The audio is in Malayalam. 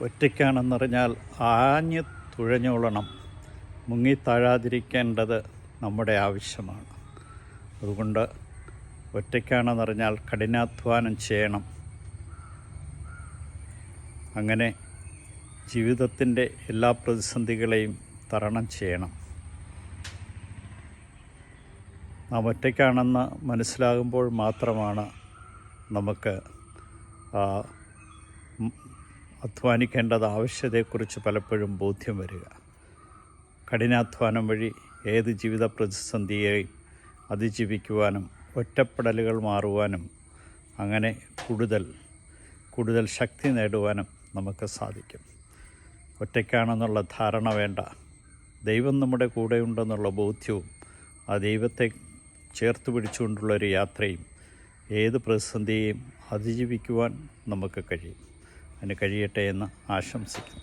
ഒറ്റയ്ക്കാണെന്നറിഞ്ഞാൽ ആഞ്ഞ് തുഴഞ്ഞോളണം. മുങ്ങിത്താഴാതിരിക്കേണ്ടത് നമ്മുടെ ആവശ്യമാണ്. അതുകൊണ്ട് ഒറ്റയ്ക്കാണെന്നറിഞ്ഞാൽ കഠിനാധ്വാനം ചെയ്യണം. അങ്ങനെ ജീവിതത്തിന്റെ എല്ലാ പ്രതിസന്ധികളെയും തരണം ചെയ്യണം. നാം ഒറ്റയ്ക്കാണെന്ന് മനസ്സിലാകുമ്പോൾ മാത്രമാണ് നമുക്ക് അധ്വാനിക്കേണ്ടത് ആവശ്യതയെക്കുറിച്ച് പലപ്പോഴും ബോധ്യം വരിക. കഠിനാധ്വാനം വഴി ഏത് ജീവിത പ്രതിസന്ധിയെയും അതിജീവിക്കുവാനും ഒറ്റപ്പെടലുകൾ മാറുവാനും അങ്ങനെ കൂടുതൽ കൂടുതൽ ശക്തി നേടുവാനും നമുക്ക് സാധിക്കും. ഒറ്റയ്ക്കാണെന്നുള്ള ധാരണ വേണ്ട. ദൈവം നമ്മുടെ കൂടെയുണ്ടെന്നുള്ള ബോധ്യവും ആ ദൈവത്തെ ചേർത്ത് പിടിച്ചുകൊണ്ടുള്ള ഒരു യാത്രയും ഏത് പ്രതിസന്ധിയെയും അതിജീവിക്കുവാൻ നമുക്ക് കഴിയും. അതിന് കഴിയട്ടെ എന്ന് ആശംസിക്കുന്നു.